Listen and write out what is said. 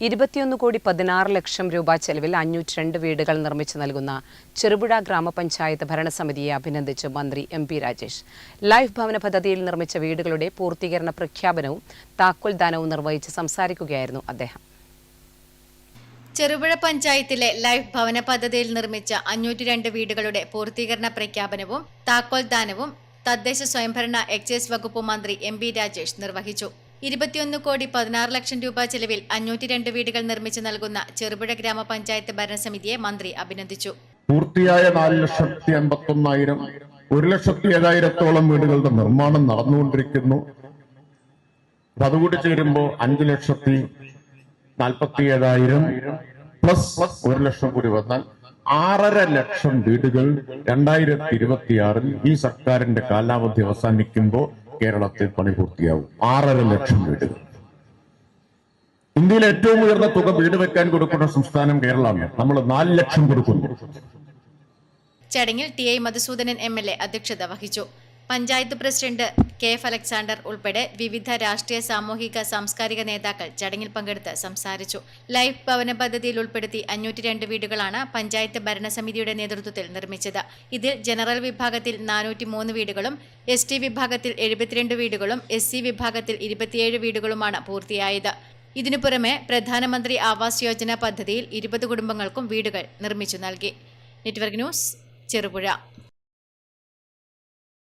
ഇരുപത്തിയൊന്ന് കോടി പതിനാറ് ലക്ഷം രൂപ ചെലവിൽ അഞ്ഞൂറ്റി രണ്ട് വീടുകൾ നിർമ്മിച്ചു നൽകുന്ന ചെറുപുഴ ഗ്രാമപഞ്ചായത്ത് ഭരണസമിതിയെ അഭിനന്ദിച്ച് മന്ത്രി എം പി രാജേഷ്. ലൈഫ് ഭവന പദ്ധതിയിൽ നിർമ്മിച്ച വീടുകളുടെ പൂർത്തീകരണ പ്രഖ്യാപനവും താക്കോൽദാനവും നിർവഹിച്ച് സംസാരിക്കുകയായിരുന്നു അദ്ദേഹം. ചെറുപുഴ പഞ്ചായത്തിലെ ലൈഫ് ഭവന പദ്ധതിയിൽ നിർമ്മിച്ച അഞ്ഞൂറ്റി രണ്ട് വീടുകളുടെ പൂർത്തീകരണ പ്രഖ്യാപനവും താക്കോൽദാനവും തദ്ദേശ സ്വയംഭരണ എക്സൈസ് വകുപ്പ് മന്ത്രി എം ബി രാജേഷ് നിർവഹിച്ചു. ഇരുപത്തിയൊന്ന് കോടി പതിനാറ് ലക്ഷം രൂപ ചെലവിൽ അഞ്ഞൂറ്റി രണ്ട് വീടുകൾ നിർമ്മിച്ചു നൽകുന്ന ചെറുപുഴ ഗ്രാമപഞ്ചായത്ത് ഭരണസമിതിയെ മന്ത്രി അഭിനന്ദിച്ചു. പൂർത്തിയായ നാല് ലക്ഷത്തി അമ്പത്തൊന്നായിരം ഒരു ലക്ഷത്തി ഏഴായിരത്തോളം വീടുകളുടെ നിർമ്മാണം നടന്നുകൊണ്ടിരിക്കുന്നു. അതുകൂടി ചേരുമ്പോൾ അഞ്ചു ലക്ഷത്തി നാൽപ്പത്തി ഏഴായിരം പ്ലസ് ഒരു ലക്ഷം കൂടി വന്നാൽ ആറര ലക്ഷം വീടുകൾ രണ്ടായിരത്തി ഇരുപത്തിയാറിൽ ഈ സർക്കാരിന്റെ കാലാവധി അവസാനിക്കുമ്പോൾ കേരളത്തിൽ പണി പൂർത്തിയാവും. ആറര ലക്ഷം വീടുകൾ. ഇന്ത്യയിലെ ഏറ്റവും ഉയർന്ന തുക വീട് വെക്കാൻ കൊടുക്കുന്ന സംസ്ഥാനം കേരളമാണ്. നമ്മൾ നാല് ലക്ഷം കൊടുക്കുന്നു. ചടങ്ങിൽ T I Madhusoodanan M L A അധ്യക്ഷത വഹിച്ചു. Panchayat president K F Alexander ഉൾപ്പെടെ വിവിധ രാഷ്ട്രീയ സാമൂഹിക സാംസ്കാരിക നേതാക്കൾ ചടങ്ങിൽ പങ്കെടുത്ത് സംസാരിച്ചു. ലൈഫ് ഭവന പദ്ധതിയിൽ ഉൾപ്പെടുത്തി അഞ്ഞൂറ്റി രണ്ട് വീടുകളാണ് പഞ്ചായത്ത് ഭരണസമിതിയുടെ നേതൃത്വത്തിൽ നിർമ്മിച്ചത്. ഇതിൽ ജനറൽ വിഭാഗത്തിൽ നാനൂറ്റി മൂന്ന് വീടുകളും എസ് ടി വിഭാഗത്തിൽ എഴുപത്തിരണ്ട് വീടുകളും എസ് സി വിഭാഗത്തിൽ ഇരുപത്തിയേഴ് വീടുകളുമാണ് പൂർത്തിയായത്. ഇതിനു പുറമെ പ്രധാനമന്ത്രി ആവാസ് യോജന പദ്ധതിയിൽ ഇരുപത് കുടുംബങ്ങൾക്കും വീടുകൾ നിർമ്മിച്ചു നൽകി. Network news Cherupuzha.